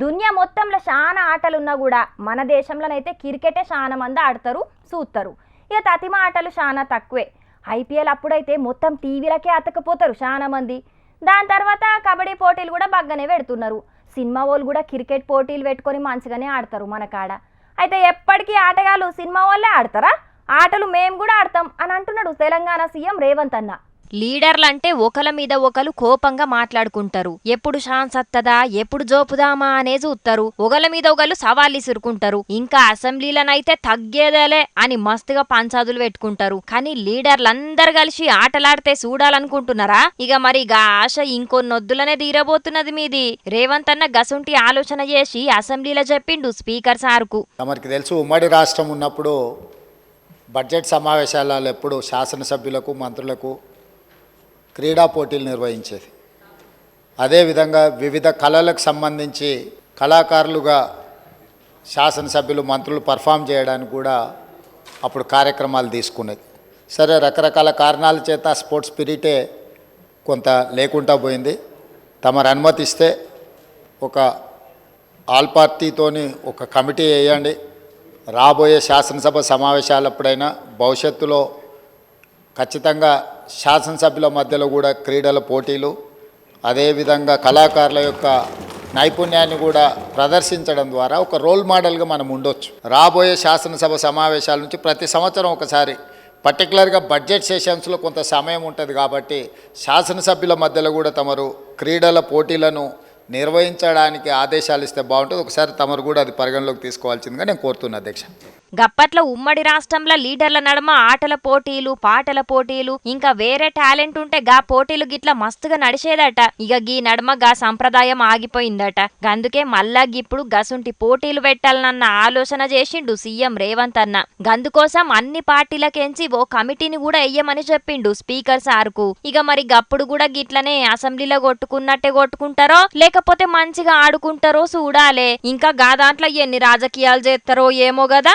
దునియా మొత్తంలో చాలా ఆటలున్నా కూడా మన దేశంలోనైతే క్రికెటే చాలా మంది ఆడతారు చూస్తారు ఇక తతిమ ఆటలు చాలా తక్కువే. ఐపీఎల్ అప్పుడైతే మొత్తం టీవీలకే అతకపోతారు చాలా మంది. దాని తర్వాత కబడ్డీ పోటీలు కూడా బాగానే పెడుతున్నారు. సినిమా వాళ్ళు కూడా క్రికెట్ పోటీలు పెట్టుకొని మంచిగానే ఆడతారు మన కాడ. అయితే ఎప్పటికీ ఆటగాళ్ళు సినిమా వాళ్ళే ఆడతారా? ఆటలు మేము కూడా ఆడతాం అని అంటున్నాడు తెలంగాణ సీఎం రేవంత్ అన్న. లీడర్లంటే ఒకల మీద ఒకరు కోపంగా మాట్లాడుకుంటారు. ఎప్పుడు ఛాన్స్ అత్తదా ఎప్పుడు జోపుదామా అనే చూస్తారు ఒకల మీద ఒకళ్ళు సవాళ్ళు ఇసురుకుంటారు. ఇంకా అసెంబ్లీలనైతే తగ్గేదేలే అని మస్తుగా పంచాదులు పెట్టుకుంటారు. కానీ లీడర్లందరు కలిసి ఆటలాడితే చూడాలనుకుంటున్నారా ఇక మరి గా ఆశ ఇంకొన్నొద్దులనే తీరబోతున్నది మీది. రేవంత్ అన్న గసుంటి ఆలోచన చేసి అసెంబ్లీలో చెప్పిండు స్పీకర్ సార్కు. తెలుసు ఉమ్మడి రాష్ట్రం ఉన్నప్పుడు బడ్జెట్ సమావేశాలలో ఎప్పుడు శాసనసభ్యులకు మంత్రులకు క్రీడా పోటీలు నిర్వహించేది. అదేవిధంగా వివిధ కళలకు సంబంధించి కళాకారులుగా శాసనసభ్యులు మంత్రులు పర్ఫామ్ చేయడానికి కూడా అప్పుడు కార్యక్రమాలు తీసుకునేది. సరే రకరకాల కారణాల చేత స్పోర్ట్స్ స్పిరిటే కొంత లేకుండా పోయింది. తమరు అనుమతిస్తే ఒక ఆల్ పార్టీతోని ఒక కమిటీ వేయండి. రాబోయే శాసనసభ సమావేశాలప్పుడైనా భవిష్యత్తులో ఖచ్చితంగా శాసనసభ్యుల మధ్యలో కూడా క్రీడల పోటీలు అదేవిధంగా కళాకారుల యొక్క నైపుణ్యాన్ని కూడా ప్రదర్శించడం ద్వారా ఒక రోల్ మోడల్గా మనం ఉండొచ్చు. రాబోయే శాసనసభ సమావేశాల నుంచి ప్రతి సంవత్సరం ఒకసారి పర్టికులర్గా బడ్జెట్ సెషన్స్లో కొంత సమయం ఉంటుంది కాబట్టి శాసనసభ్యుల మధ్యలో కూడా తమరు క్రీడల పోటీలను నిర్వహించడానికి ఆదేశాలు ఇస్తే బాగుంటుంది. ఒకసారి తమరు కూడా అది పరిగణలోకి తీసుకోవాల్సిందిగా నేను కోరుతున్నా అధ్యక్ష. గప్పట్ల ఉమ్మడి రాష్ట్రంలో లీడర్ల నడుమ ఆటల పోటీలు పాటల పోటీలు ఇంకా వేరే టాలెంట్ ఉంటే గా పోటీలు గిట్ల మస్తుగా నడిచేదట. ఇక గీ నడుమ గా సంప్రదాయం ఆగిపోయిందట. గందుకే మళ్ళా గిప్పుడు గసుంటి పోటీలు పెట్టాలన్న ఆలోచన చేసిండు సీఎం రేవంత్ అన్న. గందుకోసం అన్ని పార్టీలకెంచి ఓ కమిటీని కూడా ఎయ్యమని చెప్పిండు స్పీకర్ సార్కు. ఇక మరి గప్పుడు కూడా గిట్లనే అసెంబ్లీలో కొట్టుకున్నట్టే కొట్టుకుంటారో లేకపోతే మంచిగా ఆడుకుంటారో చూడాలే. ఇంకా గా దాంట్లో ఎన్ని రాజకీయాలు చేస్తారో ఏమో గదా.